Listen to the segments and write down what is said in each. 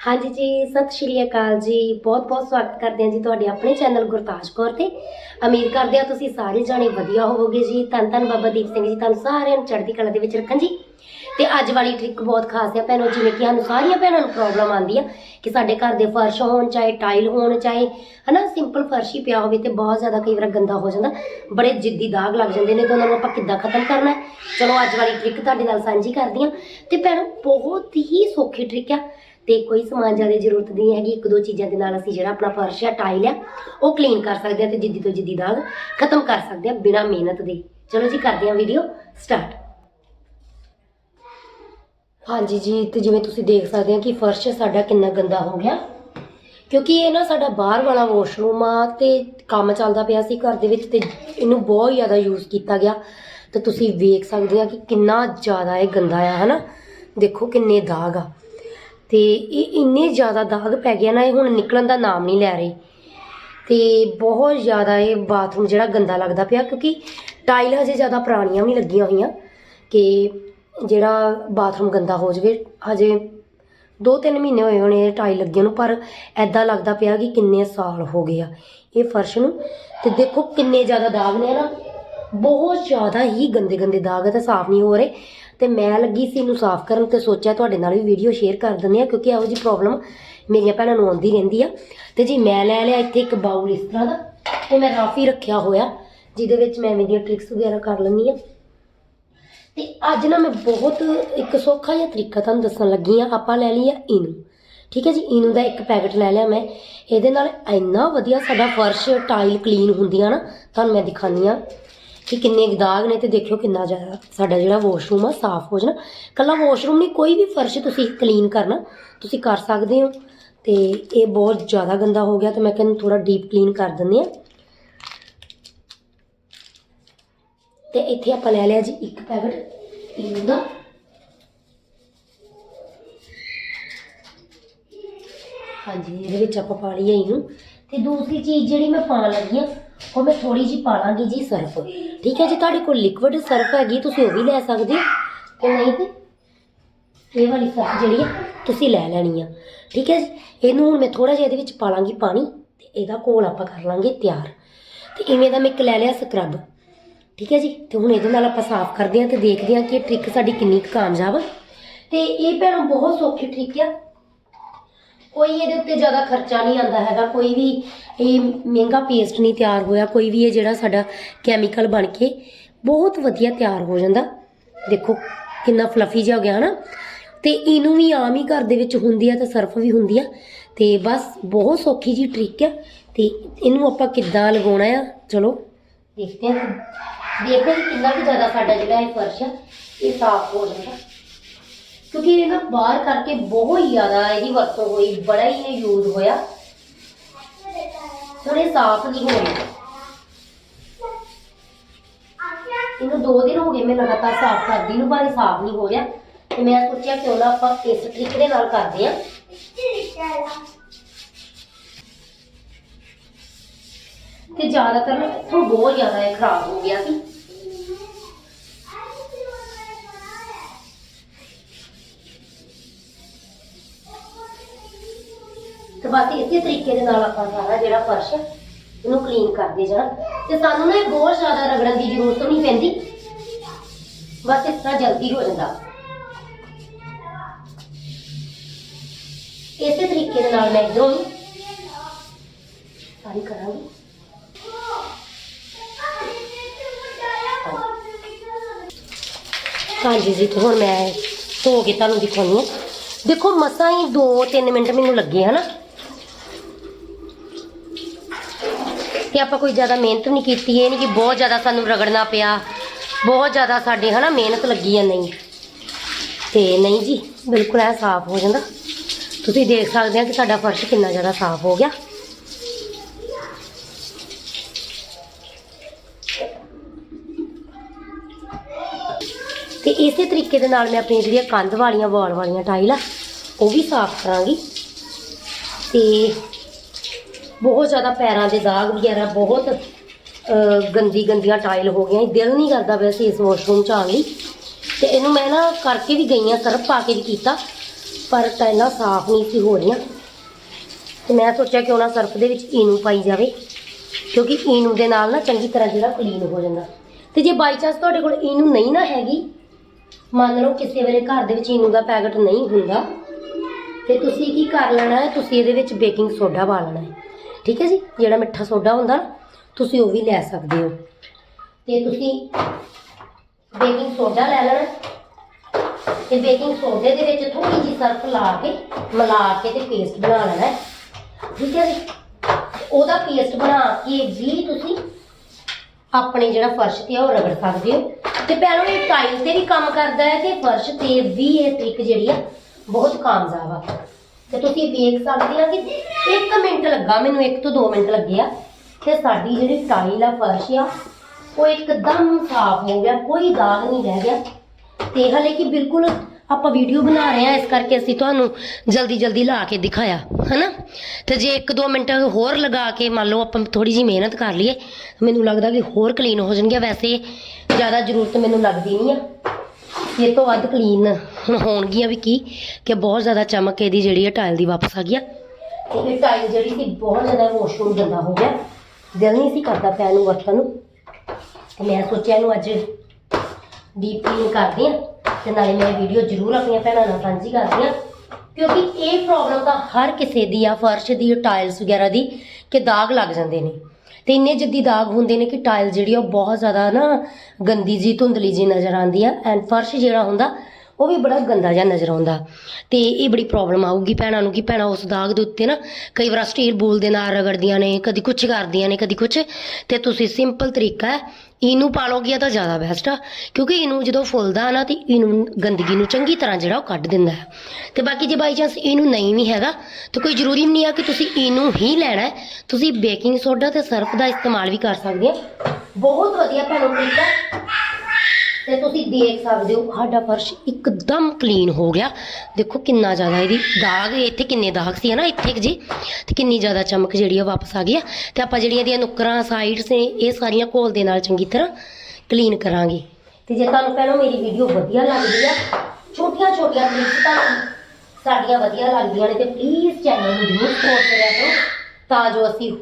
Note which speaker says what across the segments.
Speaker 1: ਹਾਂਜੀ ਜੀ, ਸਤਿ ਸ਼੍ਰੀ ਅਕਾਲ ਜੀ। ਬਹੁਤ ਬਹੁਤ ਸਵਾਗਤ ਕਰਦੇ ਹਾਂ ਜੀ ਤੁਹਾਡੇ ਆਪਣੇ ਚੈਨਲ ਗੁਰਤਾਜ ਕੌਰ ਤੇ। ਉਮੀਦ ਕਰਦੇ ਹਾਂ ਤੁਸੀਂ ਸਾਰੇ ਜਾਣੇ ਵਧੀਆ ਹੋਵੋਗੇ ਜੀ। ਧੰਨ ਧੰਨ ਬਾਬਾ ਦੀਪ ਸਿੰਘ ਜੀ ਤੁਹਾਨੂੰ ਸਾਰਿਆਂ ਨੂੰ ਚੜ੍ਹਦੀ ਕਲਾ ਦੇ ਵਿੱਚ ਰੱਖਣ ਜੀ। ਤੇ ਅੱਜ ਵਾਲੀ ਟ੍ਰਿਕ ਬਹੁਤ ਖਾਸ ਹੈ ਭੈਣੋ, ਜਿਵੇਂ ਕਿ ਸਾਨੂੰ ਸਾਰੀਆਂ ਭੈਣਾਂ ਨੂੰ ਪ੍ਰੋਬਲਮ ਆਉਂਦੀ ਆ ਕਿ ਸਾਡੇ ਘਰ ਦੇ ਫਰਸ਼ ਹੋਣ, ਚਾਹੇ ਟਾਈਲ ਹੋਣ, ਚਾਹੇ ਹਨਾ ਸਿੰਪਲ ਫਰਸ਼ ਹੀ ਪਿਆ ਹੋਵੇ ਤੇ ਬਹੁਤ ਜ਼ਿਆਦਾ ਕਈ ਵਾਰ ਗੰਦਾ ਹੋ ਜਾਂਦਾ। ਬੜੇ ਜਿੱਦੀ ਦਾਗ ਲੱਗ ਜਾਂਦੇ ਨੇ ਤਾਂ ਉਹਨਾਂ ਨੂੰ ਆਪਾਂ ਕਿੱਦਾਂ ਖਤਮ ਕਰਨਾ ਚਲੋ ਅੱਜ ਵਾਲੀ ਟ੍ਰਿਕ ਤੁਹਾਡੇ ਨਾਲ ਸਾਂਝੀ ਕਰਦੀ ਹਾਂ। ਤੇ ਭੈਣੋ, ਬਹੁਤ ਹੀ ਸੌਖੀ ਟ੍ਰਿਕ ਆ। ਤੇ ਕੋਈ ਸਮਾਨ ਜ਼ਿਆਦਾ ਜ਼ਰੂਰਤ ਨਹੀਂ ਹੈਗੀ। ਇੱਕ ਦੋ ਚੀਜ਼ਾਂ ਦੇ ਨਾਲ ਅਸੀਂ ਜਿਹੜਾ ਆਪਣਾ ਫਰਸ਼ ਹੈ ਟਾਈਲ ਹੈ ਉਹ ਕਲੀਨ ਕਰ ਸਕਦੇ ਹਾਂ ਤੇ ਜਿੱਦੀ ਤੋਂ ਜਿੱਦੀ ਦਾਗ ਖਤਮ ਕਰ ਸਕਦੇ ਹਾਂ ਬਿਨਾਂ ਮਿਹਨਤ ਦੇ। ਚਲੋ ਜੀ, ਕਰਦੇ ਹਾਂ ਵੀਡੀਓ ਸਟਾਰਟ ਹਾਂਜੀ ਜੀ, ਤੇ ਜਿਵੇਂ ਤੁਸੀਂ ਦੇਖ ਸਕਦੇ ਹੋ ਕਿ ਫਰਸ਼ ਸਾਡਾ ਕਿੰਨਾ ਗੰਦਾ ਹੋ ਗਿਆ। ਕਿਉਂਕਿ ਇਹ ਨਾ ਸਾਡਾ ਬਾਹਰ ਵਾਲਾ ਵਾਸ਼ਰੂਮ ਆ ਤੇ ਕੰਮ ਚੱਲਦਾ ਪਿਆ ਸੀ ਘਰ ਦੇ ਵਿੱਚ ਤੇ ਇਹਨੂੰ ਬਹੁਤ ਜ਼ਿਆਦਾ ਯੂਜ਼ ਕੀਤਾ ਗਿਆ। ਤੇ ਤੁਸੀਂ ਵੇਖ ਸਕਦੇ ਆ ਕਿ ਕਿੰਨਾ ਜ਼ਿਆਦਾ ਇਹ ਗੰਦਾ ਆ, ਹਨਾ? ਦੇਖੋ ਕਿੰਨੇ ਦਾਗ ਆ। ਤੇ ਇਹ ਇੰਨੇ ਜ਼ਿਆਦਾ ਦਾਗ ਪੈ ਗਿਆ ਨਾ, ਇਹ ਹੁਣ ਨਿਕਲਣ ਦਾ ਨਾਮ ਨਹੀਂ ਲੈ ਰਹੇ। ਤੇ ਬਹੁਤ ਜ਼ਿਆਦਾ ਇਹ ਬਾਥਰੂਮ ਜਿਹੜਾ ਗੰਦਾ ਲੱਗਦਾ ਪਿਆ, ਕਿਉਂਕਿ ਟਾਈਲ ਹਜੇ ਜ਼ਿਆਦਾ ਪੁਰਾਣੀਆਂ ਵੀ ਲੱਗੀਆਂ ਹੋਈਆਂ ਕਿ ਜਿਹੜਾ ਬਾਥਰੂਮ ਗੰਦਾ ਹੋ ਜਾਵੇ। ਹਜੇ 2-3 ਮਹੀਨੇ ਹੋਏ ਹੋਣੇ ਇਹ ਟਾਈਲ ਲੱਗੇ ਨੂੰ, ਪਰ ਐਦਾਂ ਲੱਗਦਾ ਪਿਆ ਕਿ ਕਿੰਨੇ ਸਾਲ ਹੋ ਗਏ ਆ ਇਹ ਫਰਸ਼ ਨੂੰ। ਤੇ ਦੇਖੋ ਕਿੰਨੇ ਜ਼ਿਆਦਾ ਦਾਗ ਨੇ ਨਾ। ਬਹੁਤ ਜ਼ਿਆਦਾ ਹੀ ਗੰਦੇ ਗੰਦੇ ਦਾਗ ਆ ਤੇ ਸਾਫ਼ ਨਹੀਂ ਹੋ ਰਹੇ। ਤੇ ਮੈਂ ਲੱਗੀ ਸੀ ਇਹਨੂੰ ਸਾਫ਼ ਕਰਨ ਤੇ ਸੋਚਿਆ ਤੁਹਾਡੇ ਨਾਲ ਵੀ ਵੀਡੀਓ ਸ਼ੇਅਰ ਕਰ ਦਿੰਦੇ ਆ ਕਿਉਂਕਿ ਇਹੋ ਜਿਹੀ ਪ੍ਰੋਬਲਮ ਮੇਰੀਆਂ ਭੈਣਾਂ ਨੂੰ ਆਉਂਦੀ ਰਹਿੰਦੀ ਆ। ਤੇ ਜੀ ਮੈਂ ਲੈ ਲਿਆ ਇੱਥੇ ਇੱਕ ਬਾਉਲ ਇਸ ਤਰ੍ਹਾਂ ਦਾ, ਤੇ ਮੈਂ ਰਾਫੀ ਰੱਖਿਆ ਹੋਇਆ, ਜਿਹਦੇ ਵਿੱਚ ਮੈਂ ਐਵੇਂ ਦੀਆਂ ਟ੍ਰਿਕਸ ਵਗੈਰਾ ਕਰ ਲੈਂਦੀ ਆ ਤੇ ਅੱਜ ਨਾ ਮੈਂ ਬਹੁਤ ਇੱਕ ਸੌਖਾ ਜਿਹਾ ਤਰੀਕਾ ਤੁਹਾਨੂੰ ਦੱਸਣ ਲੱਗੀ ਆ ਆਪਾਂ ਲੈ ਲਈਏ ਆ ਇਨੂ ਠੀਕ ਹੈ ਜੀ ਇਨੂ ਦਾ ਇੱਕ ਪੈਕਟ ਲੈ ਲਿਆ ਮੈਂ। ਇਹਦੇ ਨਾਲ ਇੰਨਾ ਵਧੀਆ ਸਾਡਾ ਫਰਸ਼ ਟਾਈਲ ਕਲੀਨ ਹੁੰਦੀਆਂ ਨਾ, ਤੁਹਾਨੂੰ ਮੈਂ ਦਿਖਾਉਂਦੀ ਆ ਕਿ ਕਿੰਨੇ ਕੁ ਦਾਗ ਨੇ ਤੇ ਦੇਖਿਓ ਕਿੰਨਾ ਜ਼ਿਆਦਾ ਸਾਡਾ ਜਿਹੜਾ ਵਾਸ਼ਰੂਮ ਆ, ਸਾਫ਼ ਹੋ ਜਾਣਾ। ਕੱਲਾ ਵਾਸ਼ਰੂਮ ਨਹੀਂ, ਕੋਈ ਵੀ ਫਰਸ਼ ਤੁਸੀਂ ਕਲੀਨ ਕਰਨਾ, ਤੁਸੀਂ ਕਰ ਸਕਦੇ ਹੋ। ਤੇ ਇਹ ਬਹੁਤ ਜ਼ਿਆਦਾ ਗੰਦਾ ਹੋ ਗਿਆ ਤੇ ਮੈਂ ਕਹਿੰਦਾ ਥੋੜਾ ਡੀਪ ਕਲੀਨ ਕਰ ਦਿੰਦੇ ਆ ਤੇ ਇੱਥੇ ਆਪਾਂ ਲੈ ਲਿਆ ਜੀ ਇੱਕ ਪੈਕਟ ਇਨੂ ਦਾ। ਹਾਂਜੀ, ਇਹਦੇ ਵਿੱਚ ਆਪਾਂ ਪਾ ਲਈਏ ਇਹਨੂੰ। ਇਨੂ ਤੇ ਦੂਸਰੀ ਚੀਜ਼ ਜਿਹੜੀ ਮੈਂ ਪਾਣ ਲੱਗੀ ਆ ਉਹ ਮੈਂ ਥੋੜੀ ਜੀ ਪਾ ਲਾਂਗੀ ਜੀ ਸਰਫ। ਠੀਕ ਹੈ ਜੀ, ਤੁਹਾਡੇ ਕੋਲ ਲਿਕੁਇਡ ਸਰਫ ਹੈਗੀ, ਤੁਸੀਂ ਉਹ ਵੀ ਲੈ ਸਕਦੇ ਹੋ। ਤੇ ਨਹੀਂ ਤੇ ਇਹ ਵਾਲੀ ਸਰਫ ਜਿਹੜੀ ਆ ਤੁਸੀਂ ਲੈ ਲੈਣੀ ਆ। ਠੀਕ ਹੈ ਜੀ, ਇਹਨੂੰ ਹੁਣ ਮੈਂ ਥੋੜਾ ਜਿਹਾ ਇਹਦੇ ਵਿੱਚ ਪਾ ਲਾਂਗੀ ਪਾਣੀ, ਤੇ ਇਹਦਾ ਘੋਲ ਆਪਾਂ ਕਰ ਲਾਂਗੇ ਤਿਆਰ। ਤੇ ਇਵੇਂ ਦਾ ਮੈਂ ਇੱਕ ਲੈ ਲਿਆ ਸਕਰਬ ਠੀਕ ਹੈ ਜੀ, ਤੇ ਹੁਣ ਇਹਦੇ ਨਾਲ ਆਪਾਂ ਸਾਫ਼ ਕਰਦੇ ਹਾਂ ਤੇ ਦੇਖਦੇ ਹਾਂ ਕਿ ਇਹ ਟ੍ਰਿਕ ਸਾਡੀ ਕਿੰਨੀ ਕੁ ਕਾਮਯਾਬ ਆ। ਤੇ ਇਹ ਭੈਣੋ ਬਹੁਤ ਸੌਖੀ ਟ੍ਰਿਕ ਆ। ਕੋਈ ਇਹਦੇ ਉੱਤੇ ਜ਼ਿਆਦਾ ਖਰਚਾ ਨਹੀਂ ਆਉਂਦਾ ਹੈਗਾ, ਕੋਈ ਵੀ ਇਹ ਮਹਿੰਗਾ ਪੇਸਟ ਨਹੀਂ ਤਿਆਰ ਹੋਇਆ, ਕੋਈ ਵੀ ਇਹ ਜਿਹੜਾ ਸਾਡਾ ਕੈਮੀਕਲ ਬਣ ਕੇ ਬਹੁਤ ਵਧੀਆ ਤਿਆਰ ਹੋ ਜਾਂਦਾ। ਦੇਖੋ ਕਿੰਨਾ ਫਲਫੀ ਜਿਹਾ ਹੋ ਗਿਆ ਹਨਾ। ਤੇ ਇਹਨੂੰ ਵੀ ਆਮ ਹੀ ਘਰ ਦੇ ਵਿੱਚ ਹੁੰਦੀ ਆ ਤੇ ਸਰਫ ਵੀ ਹੁੰਦੀ ਆ। ਤੇ ਬਸ ਬਹੁਤ ਸੌਖੀ ਜੀ ਟ੍ਰਿਕ ਆ। ਤੇ ਇਹਨੂੰ ਆਪਾਂ ਕਿੱਦਾਂ ਲਗਾਉਣਾ ਆ? ਚਲੋ ਦੇਖਦੇ ਹਾਂ ਦੇਖਦੇ ਹਾਂ ਕਿੰਨਾ ਕੁ ਜ਼ਿਆਦਾ ਸਾਡਾ ਜਿਹੜਾ ਇਹ ਫਰਸ਼ ਆ, ਇਹ ਸਾਫ਼ ਹੋ ਜਾਂਦਾ। ਕਿਉਂਕਿ ਇਹ ਨਾ ਬਾਹਰ ਕਰਕੇ ਬਹੁਤ ਜ਼ਿਆਦਾ ਇਹਦੀ ਵਰਤੋਂ ਹੋਈ, ਬੜਾ ਹੀ ਇਹ ਯੂਜ਼ ਹੋਇਆ। ਹੁਣ ਇਹ ਸਾਫ਼ ਨਹੀਂ ਹੋ ਰਿਹਾ ਇਹਨੂੰ ਦੋ ਦਿਨ ਹੋ ਗਏ, ਮੈਂ ਲਗਾਤਾਰ ਸਾਫ਼ ਕਰਦੀ ਨੂੰ, ਪਰ ਇਹ ਸਾਫ਼ ਨਹੀਂ ਹੋ ਰਿਹਾ ਤੇ ਮੈਂ ਸੋਚਿਆ ਕਿਉਂ ਨਾ ਆਪਾਂ ਇਸ ਤਰੀਕੇ ਦੇ ਨਾਲ ਕਰਦੇ ਆ ਤੇ ਜ਼ਿਆਦਾਤਰ ਨਾ ਇੱਥੋਂ ਬਹੁਤ ਜ਼ਿਆਦਾ ਇਹ ਖਰਾਬ ਹੋ ਗਿਆ ਸੀ। ਬਸ ਇਸੇ ਤਰੀਕੇ ਦੇ ਨਾਲ ਆਪਾਂ ਸਾਰਾ ਜਿਹੜਾ ਫਰਸ਼ ਹੈ ਇਹਨੂੰ ਕਲੀਨ ਕਰਦੇ ਜਾਣਾ। ਤੇ ਸਾਨੂੰ ਨਾ ਇਹ ਬਹੁਤ ਜ਼ਿਆਦਾ ਰਗੜਨ ਦੀ ਜ਼ਰੂਰਤ ਨਹੀਂ ਪੈਂਦੀ। ਬਸ ਇਸ ਤਰ੍ਹਾਂ ਜਲਦੀ ਹੋ ਜਾਂਦਾ। ਇਸੇ ਤਰੀਕੇ ਦੇ ਨਾਲ ਮੈਂ ਇਧਰੋਂ ਵੀ ਸਾਰੀ ਕਰਾਂਗੀ। ਹਾਂਜੀ ਜੀ ਹੁਣ ਮੈਂ ਧੋ ਕੇ ਤੁਹਾਨੂੰ ਦਿਖਾਉਂਦੀ ਹਾਂ। ਦੇਖੋ ਮਸਾਂ ਹੀ 2-3 ਮਿੰਟ ਮੈਨੂੰ ਲੱਗੇ ਹਨਾ। ਤੇ ਆਪਾਂ ਕੋਈ ਜ਼ਿਆਦਾ ਮਿਹਨਤ ਨਹੀਂ ਕੀਤੀ, ਇਹ ਨਹੀਂ ਕਿ ਬਹੁਤ ਜ਼ਿਆਦਾ ਸਾਨੂੰ ਰਗੜਨਾ ਪਿਆ, ਬਹੁਤ ਜ਼ਿਆਦਾ ਸਾਡੇ ਹਨਾ ਮਿਹਨਤ ਲੱਗੀ ਆ, ਨਹੀਂ। ਤੇ ਨਹੀਂ ਜੀ, ਬਿਲਕੁਲ ਇਹ ਸਾਫ਼ ਹੋ ਜਾਂਦਾ। ਤੁਸੀਂ ਦੇਖ ਸਕਦੇ ਆ ਕਿ ਸਾਡਾ ਫਰਸ਼ ਕਿੰਨਾ ਜ਼ਿਆਦਾ ਸਾਫ਼ ਹੋ ਗਿਆ। ਤੇ ਇਸੇ ਤਰੀਕੇ ਦੇ ਨਾਲ ਮੈਂ ਆਪਣੀਆਂ ਜਿਹੜੀਆਂ ਕੰਧ ਵਾਲੀਆਂ ਵਾਲ ਵਾਲੀਆਂ ਟਾਈਲ ਆ ਉਹ ਵੀ ਸਾਫ਼ ਕਰਾਂਗੀ। ਤੇ ਬਹੁਤ ਜ਼ਿਆਦਾ ਪੈਰਾਂ ਦੇ ਦਾਗ ਵਗੈਰਾ ਬਹੁਤ ਗੰਦੀ ਗੰਦੀਆਂ ਟਾਈਲ ਹੋ ਗਈਆਂ ਦਿਲ ਨਹੀਂ ਕਰਦਾ ਪਿਆ ਸੀ ਇਸ ਵਾਸ਼ਰੂਮ ਚ ਆਉਣ ਲਈ। ਤੇ ਇਹਨੂੰ ਮੈਂ ਨਾ ਕਰਕੇ ਵੀ ਗਈ ਆ ਸਰਫ ਪਾ ਕੇ ਵੀ ਕੀਤਾ, ਪਰ ਟਾਈਲਾਂ ਸਾਫ਼ ਨਹੀਂ ਸੀ ਹੋ ਰਹੀਆਂ। ਤੇ ਮੈਂ ਸੋਚਿਆ ਕਿ ਉਹਨਾਂ ਸਰਫ ਦੇ ਵਿੱਚ ਈਨੂ ਪਾਈ ਜਾਵੇ, ਕਿਉਂਕਿ ਈਨੂ ਦੇ ਨਾਲ ਨਾ ਚੰਗੀ ਤਰ੍ਹਾਂ ਜਿਹੜਾ ਕਲੀਨ ਹੋ ਜਾਂਦਾ। ਤੇ ਜੇ ਬਾਈ ਚਾਂਸ ਤੁਹਾਡੇ ਕੋਲ ਈਨੂ ਨਹੀਂ ਨਾ ਹੈਗੀ, ਮੰਨ ਲਓ ਕਿਸੇ ਵੇਲੇ ਘਰ ਦੇ ਵਿੱਚ ਈਨੂ ਦਾ ਪੈਕਟ ਨਹੀਂ ਹੁੰਦਾ, ਤੇ ਤੁਸੀਂ ਕੀ ਕਰ ਲੈਣਾ ਹੈ, ਤੁਸੀਂ ਇਹਦੇ ਵਿੱਚ ਬੇਕਿੰਗ ਸੋਡਾ ਪਾ ਲੈਣਾ ਹੈ। ਠੀਕ ਹੈ ਜੀ? ਜਿਹੜਾ ਮਿੱਠਾ ਸੋਡਾ ਹੁੰਦਾ ਨਾ, ਤੁਸੀਂ ਉਹ ਵੀ ਲੈ ਸਕਦੇ ਹੋ। ਤੇ ਤੁਸੀਂ ਬੇਕਿੰਗ ਸੋਡਾ ਲੈ ਲੈਣਾ। ਤੇ ਬੇਕਿੰਗ ਸੋਡੇ ਦੇ ਵਿੱਚ ਥੋੜੀ ਜਿਹੀ ਸਰਫ ਲਾ ਕੇ ਮਿਲਾ ਕੇ ਤੇ ਪੇਸਟ ਬਣਾ ਲੈਣਾ ਠੀਕ ਹੈ ਜੀ? ਉਹਦਾ ਪੇਸਟ ਬਣਾ ਕੇ ਵੀ ਤੁਸੀਂ ਆਪਣੇ ਜਿਹੜਾ ਫਰਸ਼ ਤੇ ਆ ਉਹ ਰਗੜ ਸਕਦੇ ਹੋ। ਤੇ ਪਹਿਲਾਂ ਇਹ ਟਾਈਲ ਤੇ ਵੀ ਕੰਮ ਕਰਦਾ ਹੈ ਤੇ ਫਰਸ਼ ਤੇ ਵੀ ਇਹ ਟ੍ਰਿਕ ਜਿਹੜੀ ਆ ਬਹੁਤ ਕਾਮਯਾਬ ਆ। ਤੇ ਤੁਸੀਂ ਵੇਖ ਸਕਦੇ ਆ ਕਿ 1 ਮਿੰਟ ਲੱਗਾ, ਮੈਨੂੰ 1 ਤੋਂ 2 ਮਿੰਟ ਲੱਗੇ ਆ। ਤੇ ਸਾਡੀ ਜਿਹੜੀ ਟਾਈਲ ਆ, ਫਰਸ਼ ਆ, ਉਹ ਇੱਕਦਮ ਸਾਫ਼ ਹੋ ਗਿਆ, ਕੋਈ ਦਾਗ ਨਹੀਂ ਰਹਿ ਗਿਆ। ਤੇ ਹਲੇ ਕਿ ਬਿਲਕੁਲ ਆਪਾਂ ਵੀਡੀਓ ਬਣਾ ਰਹੇ ਆ, ਇਸ ਕਰਕੇ ਅਸੀਂ ਤੁਹਾਨੂੰ ਜਲਦੀ ਜਲਦੀ ਲਾ ਕੇ ਦਿਖਾਇਆ, ਹਨਾ? ਤੇ ਜੇ 1-2 ਮਿੰਟ ਹੋਰ ਲਗਾ ਕੇ, ਮੰਨ ਲਓ ਆਪਾਂ ਥੋੜੀ ਜੀ ਮਿਹਨਤ ਕਰ ਲਈਏ, ਮੈਨੂੰ ਲੱਗਦਾ ਕਿ ਹੋਰ ਕਲੀਨ ਹੋ ਜਾਣਗੇ ਵੈਸੇ ਜ਼ਿਆਦਾ ਜ਼ਰੂਰਤ ਮੈਨੂੰ ਲੱਗਦੀ ਨਹੀਂ ਆ। ਇਹ ਤੋਂ ਵੱਧ ਕਲੀਨ ਹੁਣ ਹੋਣਗੀਆਂ ਵੀ ਕੀ? ਕਿ ਬਹੁਤ ਜ਼ਿਆਦਾ ਚਮਕ ਇਹਦੀ ਜਿਹੜੀ ਹੈ ਟਾਇਲ ਦੀ ਵਾਪਸ ਆ ਗਿਆ ਤੇ ਇਹ ਟਾਇਲ ਜਿਹੜੀ ਸੀ ਬਹੁਤ ਜ਼ਿਆਦਾ ਵਾਸ਼ਰੂਮ ਗੰਦਾ ਹੋ ਗਿਆ। ਦਿਲ ਨਹੀਂ ਸੀ ਕਰਦਾ ਪਿਆ ਨੂੰ ਵਰਤਣ ਨੂੰ। ਤੇ ਮੈਂ ਸੋਚਿਆ ਇਹਨੂੰ ਅੱਜ ਡੀਪ ਕਲੀਨ ਕਰਦੀ ਆ। ਤੇ ਨਾਲੇ ਮੈਂ ਵੀਡੀਓ ਜ਼ਰੂਰ ਆਪਣੀਆਂ ਭੈਣਾਂ ਨਾਲ ਸਾਂਝੀ ਕਰਦੀ ਆ। ਕਿਉਂਕਿ ਇਹ ਪ੍ਰੋਬਲਮ ਤਾਂ ਹਰ ਕਿਸੇ ਦੀ ਆ, ਫਰਸ਼ ਦੀ ਟਾਇਲਸ ਵਗੈਰਾ ਦੀ, ਕਿ ਦਾਗ ਲੱਗ ਜਾਂਦੇ ਨੇ। ਤੇ ਇੰਨੇ ਜੱਦੀ ਦਾਗ ਹੁੰਦੇ ਨੇ ਕਿ ਟਾਇਲ ਜਿਹੜੀ ਆ ਉਹ ਬਹੁਤ ਜ਼ਿਆਦਾ ਨਾ ਗੰਦੀ ਜੀ, ਧੁੰਦਲੀ ਜੀ ਨਜ਼ਰ ਆਉਂਦੀ ਆ। ਐਂਡ ਫਰਸ਼ ਜਿਹੜਾ ਹੁੰਦਾ, ਉਹ ਵੀ ਬੜਾ ਗੰਦਾ ਜਿਹਾ ਨਜ਼ਰ ਆਉਂਦਾ। ਤੇ ਇਹ ਬੜੀ ਪ੍ਰੋਬਲਮ ਆਊਗੀ ਭੈਣਾਂ ਨੂੰ ਕਿ ਭੈਣਾਂ ਉਸ ਦਾਗ ਦੇ ਉੱਤੇ ਨਾ ਕਈ ਵਾਰ ਸਟੀਲ ਬੂਲ ਦੇ ਨਾਲ ਰਗੜਦੀਆਂ ਨੇ, ਕਦੀ ਕੁਛ ਕਰਦੀਆਂ ਨੇ, ਕਦੀ ਕੁਛ। ਤੇ ਤੁਸੀਂ ਸਿੰਪਲ ਤਰੀਕਾ ਇਹਨੂੰ ਪਾਲੋਗੇ ਤਾਂ ਜ਼ਿਆਦਾ ਬੈਸਟ ਆ, ਕਿਉਂਕਿ ਇਹਨੂੰ ਜਦੋਂ ਫੁੱਲਦਾ ਨਾ ਤੇ ਇਹਨੂੰ ਗੰਦਗੀ ਨੂੰ ਚੰਗੀ ਤਰ੍ਹਾਂ ਜਿਹੜਾ ਉਹ ਕੱਢ ਦਿੰਦਾ ਹੈ। ਤੇ ਬਾਕੀ ਜੇ ਬਾਈ ਚਾਂਸ ਇਹਨੂੰ ਨਹੀਂ ਵੀ ਹੈਗਾ, ਤਾਂ ਕੋਈ ਜ਼ਰੂਰੀ ਨਹੀਂ ਆ ਕਿ ਤੁਸੀਂ ਇਹਨੂੰ ਹੀ ਲੈਣਾ ਹੈ। ਤੁਸੀਂ ਬੇਕਿੰਗ ਸੋਡਾ ਤੇ ਸਰਫ ਦਾ ਇਸਤੇਮਾਲ ਵੀ ਕਰ ਸਕਦੇ ਆ ਬਹੁਤ ਵਧੀਆ ਭੈਣੋ ਤਰੀਕਾ ਤੇ ਤੁਸੀਂ ਦੇਖ ਸਕਦੇ ਹੋ ਸਾਡਾ ਫਰਸ਼ ਇੱਕਦਮ ਕਲੀਨ ਹੋ ਗਿਆ। ਦੇਖੋ ਕਿੰਨਾ ਜ਼ਿਆਦਾ ਇਹਦੀ ਦਾਗ ਇੱਥੇ ਕਿੰਨੇ ਦਾਗ ਸੀ ਨਾ ਇੱਥੇ ਕੁ ਜੀ। ਤੇ ਕਿੰਨੀ ਜ਼ਿਆਦਾ ਚਮਕ ਜਿਹੜੀ ਆ ਵਾਪਸ ਆ ਗਈ ਆ। ਤੇ ਆਪਾਂ ਜਿਹੜੀਆਂ ਇਹਦੀਆਂ ਨੁੱਕਰਾਂ ਸਾਈਡਸ ਨੇ, ਇਹ ਸਾਰੀਆਂ ਘੋਲ ਦੇ ਨਾਲ ਚੰਗੀ ਤਰ੍ਹਾਂ ਕਲੀਨ ਕਰਾਂਗੇ। ਤੇ ਜੇ ਤੁਹਾਨੂੰ ਪਹਿਲਾਂ ਮੇਰੀ ਵੀਡੀਓ ਵਧੀਆ ਲੱਗਦੀ ਆ ਛੋਟੀਆਂ ਛੋਟੀਆਂ ਟ੍ਰਿਕਸ ਤੁਹਾਨੂੰ ਸਾਡੀਆਂ ਵਧੀਆ ਲੱਗਦੀਆਂ ਨੇ, ਤੇ ਪਲੀਜ਼ ਚੈਨਲ ਨੂੰ ਜ਼ਰੂਰ ਸਪੋਰਟ ਕਰਿਆ ਕਰੋ, ਤਾਂ ਜੋ ਅਸੀਂ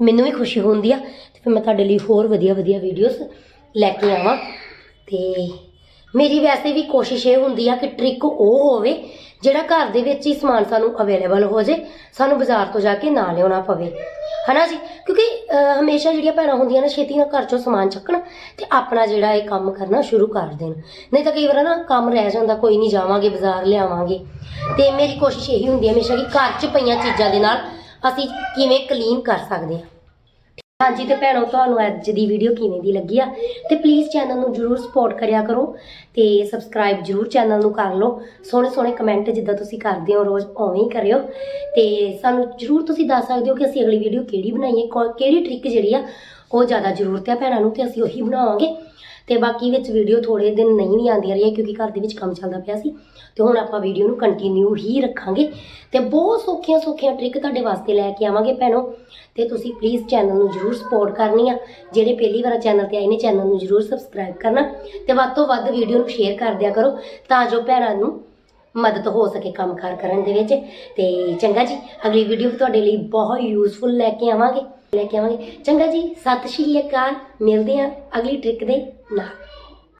Speaker 1: ਮੈਨੂੰ ਵੀ ਖੁਸ਼ੀ ਹੁੰਦੀ ਆ। ਤੇ ਫਿਰ ਮੈਂ ਤੁਹਾਡੇ ਲਈ ਹੋਰ ਵਧੀਆ ਵਧੀਆ ਵੀਡੀਓਜ਼ ਲੈ ਕੇ ਆਵਾਂ। ਤੇ ਮੇਰੀ ਵੈਸੇ ਵੀ ਕੋਸ਼ਿਸ਼ ਇਹ ਹੁੰਦੀ ਆ ਕਿ ਟ੍ਰਿਕ ਉਹ ਹੋਵੇ, ਜਿਹੜਾ ਘਰ ਦੇ ਵਿੱਚ ਹੀ ਸਮਾਨ ਸਾਨੂੰ ਅਵੇਲੇਬਲ ਹੋ ਜੇ, ਸਾਨੂੰ ਬਾਜ਼ਾਰ ਤੋਂ ਜਾ ਕੇ ਨਾ ਲਿਆਉਣਾ ਪਵੇ। ਹਨਾ ਜੀ? ਕਿਉਂਕਿ ਹਮੇਸ਼ਾ ਜਿਹੜੀਆਂ ਭੈਣਾਂ ਹੁੰਦੀਆਂ ਨੇ ਛੇਤੀ ਨਾਲ ਘਰ ਚੋਂ ਸਮਾਨ ਚੱਕਣ ਤੇ ਆਪਣਾ ਜਿਹੜਾ ਇਹ ਕੰਮ ਕਰਨਾ ਸ਼ੁਰੂ ਕਰ ਦੇਣ। ਨਹੀਂ ਤਾਂ ਕਈ ਵਾਰ ਨਾ ਕੰਮ ਰਹਿ ਜਾਂਦਾ, ਕੋਈ ਨਹੀਂ ਜਾਵਾਂਗੇ, ਬਾਜ਼ਾਰ ਲਿਆਵਾਂਗੇ। ਤੇ ਮੇਰੀ ਕੋਸ਼ਿਸ਼ ਇਹੀ ਹੁੰਦੀ ਹੈ ਹਮੇਸ਼ਾ ਕਿ ਘਰ 'ਚ ਪਈਆਂ ਚੀਜ਼ਾਂ ਦੇ ਨਾਲ ਅਸੀਂ ਕਿਵੇਂ ਕਲੀਨ ਕਰ ਸਕਦੇ ਹਾਂ ਹਾਂਜੀ ਤੇ ਭੈਣੋ, ਤੁਹਾਨੂੰ ਅੱਜ ਦੀ ਵੀਡੀਓ ਕਿਵੇਂ ਦੀ ਲੱਗੀ ਆ? ਤੇ ਪਲੀਜ਼ ਚੈਨਲ ਨੂੰ ਜਰੂਰ ਸਪੋਰਟ ਕਰਿਆ ਕਰੋ ਤੇ ਸਬਸਕ੍ਰਾਈਬ ਜਰੂਰ ਚੈਨਲ ਨੂੰ ਕਰ ਲਓ। ਸੋਹਣੇ ਸੋਹਣੇ ਕਮੈਂਟ ਜਿੱਦਾਂ ਤੁਸੀਂ ਕਰਦੇ ਹੋ, ਰੋਜ਼ ਉਵੇਂ ਹੀ ਕਰਿਓ। ਤੇ ਸਾਨੂੰ ਜਰੂਰ ਤੁਸੀਂ ਦੱਸ ਸਕਦੇ ਹੋ ਕਿ ਅਸੀਂ ਅਗਲੀ ਵੀਡੀਓ ਕਿਹੜੀ ਬਣਾਈਏ, ਕੌ- ਕਿਹੜੀ ਟ੍ਰਿਕ ਜਿਹੜੀ ਆ ਉਹ ਜ਼ਿਆਦਾ ਜ਼ਰੂਰਤ ਆ ਭੈਣਾਂ ਨੂੰ ਤੇ ਅਸੀਂ ਉਹੀ ਬਣਾਵਾਂਗੇ। ਤੇ ਬਾਕੀ ਵਿੱਚ ਵੀਡੀਓ ਥੋੜੇ ਦਿਨ ਨਹੀਂ ਵੀ ਆਉਂਦੀਆਂ ਰਹੀਆਂ ਕਿਉਂਕਿ ਘਰ ਦੇ ਵਿੱਚ ਕੰਮ ਚੱਲਦਾ ਪਿਆ ਸੀ। ਤੇ ਹੁਣ ਆਪਾਂ ਵੀਡੀਓ ਨੂੰ ਕੰਟੀਨਿਊ ਹੀ ਰੱਖਾਂਗੇ। ਤੇ ਬਹੁਤ ਸੌਖੀਆਂ ਸੌਖੀਆਂ ਟ੍ਰਿਕ ਤੁਹਾਡੇ ਵਾਸਤੇ ਲੈ ਕੇ ਆਵਾਂਗੇ ਭੈਣੋ। ਤੇ ਤੁਸੀਂ ਪਲੀਜ਼ ਚੈਨਲ ਨੂੰ ਜਰੂਰ ਸਪੋਰਟ ਕਰਨੀ ਆ। ਜਿਹੜੇ ਪਹਿਲੀ ਵਾਰ ਚੈਨਲ ਤੇ ਆਏ ਨੇ ਚੈਨਲ ਨੂੰ ਜਰੂਰ ਸਬਸਕ੍ਰਾਈਬ ਕਰਨਾ। ਤੇ ਵੱਧ ਤੋਂ ਵੱਧ ਵੀਡੀਓ ਨੂੰ ਸ਼ੇਅਰ ਕਰ ਦਿਆ ਕਰੋ ਤਾਂ ਜੋ ਭੈਣਾਂ ਨੂੰ ਮਦਦ ਹੋ ਸਕੇ ਕੰਮਕਾਰ ਕਰਨ ਦੇ ਵਿੱਚ। ਤੇ ਚੰਗਾ ਜੀ, ਅਗਲੀ ਵੀਡੀਓ ਤੁਹਾਡੇ ਲਈ ਬਹੁਤ ਯੂਜ਼ਫੁਲ ਲੈ ਕੇ ਆਵਾਂਗੇ। ਲੈ ਕੇ ਆਵਾਂਗੇ। ਚੰਗਾ ਜੀ ਸਤਿ ਸ਼੍ਰੀ ਅਕਾਲ ਮਿਲਦੇ ਹਾਂ ਅਗਲੀ ਟ੍ਰਿਕ ਦੇ ਨਾਲ।